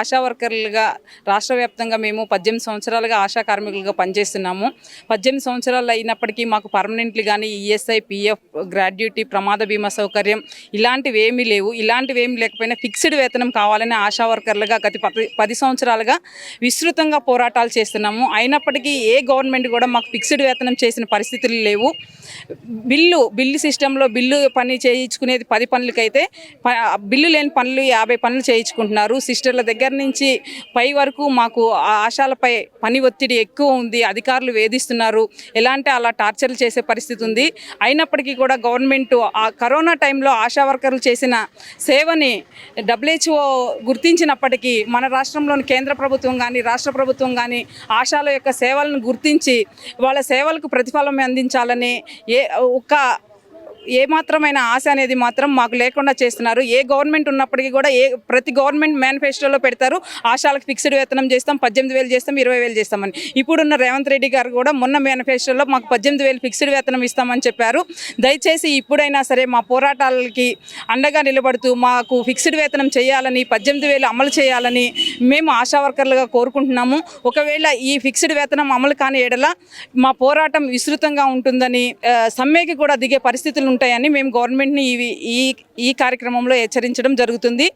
ఆశా వర్కర్లుగా రాష్ట్ర వ్యాప్తంగా మేము పద్దెనిమిది సంవత్సరాలుగా ఆశా కార్మికులుగా పనిచేస్తున్నాము. పద్దెనిమిది సంవత్సరాలు అయినప్పటికీ మాకు పర్మనెంట్లీ కానీ ఈఎస్ఐ పిఎఫ్ గ్రాడ్యుటీ ప్రమాద బీమా సౌకర్యం ఇలాంటివి ఏమీ లేవు. ఇలాంటివి ఏమీ లేకపోయినా ఫిక్స్డ్ వేతనం కావాలని ఆశా వర్కర్లుగా గత పది పది సంవత్సరాలుగా విస్తృతంగా పోరాటాలు చేస్తున్నాము. అయినప్పటికీ ఏ గవర్నమెంట్ కూడా మాకు ఫిక్స్డ్ వేతనం చేసిన పరిస్థితులు లేవు. బిల్లు బిల్లు సిస్టంలో బిల్లు పని చేయించుకునేది పది పనులకైతే బిల్లు లేని పనులు యాభై పనులు చేయించుకుంటున్నారు. సిస్టర్ల దగ్గర నుంచి పై వరకు మాకు ఆ ఆశాలపై పని ఒత్తిడి ఎక్కువ ఉంది అధికారులు వేధిస్తున్నారు. ఎలాంటి అలా టార్చర్లు చేసే పరిస్థితి ఉంది. అయినప్పటికీ కూడా గవర్నమెంట్ ఆ కరోనా టైంలో ఆశా వర్కర్లు చేసిన సేవని డబ్ల్యూహెచ్ఓ గుర్తించినప్పటికీ మన రాష్ట్రంలోని కేంద్ర ప్రభుత్వం కానీ రాష్ట్ర ప్రభుత్వం కానీ ఆశాల యొక్క సేవలను గుర్తించి వాళ్ళ సేవలకు ప్రతిఫలం అందించాలని ఏ ఒక్క ఏ ఆశ అనేది మాత్రం మాకు లేకుండా చేస్తున్నారు. ఏ గవర్నమెంట్ ఉన్నప్పటికీ కూడా ఏ ప్రతి గవర్నమెంట్ మేనిఫెస్టోలో పెడతారు. ఆశాలకు ఫిక్స్డ్ వేతనం చేస్తాం పద్దెనిమిది వేలు చేస్తాం ఇరవై వేలు చేస్తామని. ఇప్పుడున్న రేవంత్ రెడ్డి గారు కూడా మొన్న మేనిఫెస్టోలో మాకు పద్దెనిమిది వేలు ఫిక్స్డ్ వేతనం ఇస్తామని చెప్పారు. దయచేసి ఇప్పుడైనా సరే మా పోరాటాలకి అండగా నిలబడుతూ మాకు ఫిక్స్డ్ వేతనం చేయాలని పద్దెనిమిది వేలు అమలు చేయాలని మేము ఆశా వర్కర్లుగా కోరుకుంటున్నాము. ఒకవేళ ఈ ఫిక్స్డ్ వేతనం అమలు కాని ఎడల మా పోరాటం విస్తృతంగా ఉంటుందని సమ్మెకి కూడా దిగే పరిస్థితులు ఉంటాయని మేము గవర్నమెంట్ని ఇవి ఈ ఈ కార్యక్రమంలో హెచ్చరించడం జరుగుతుంది.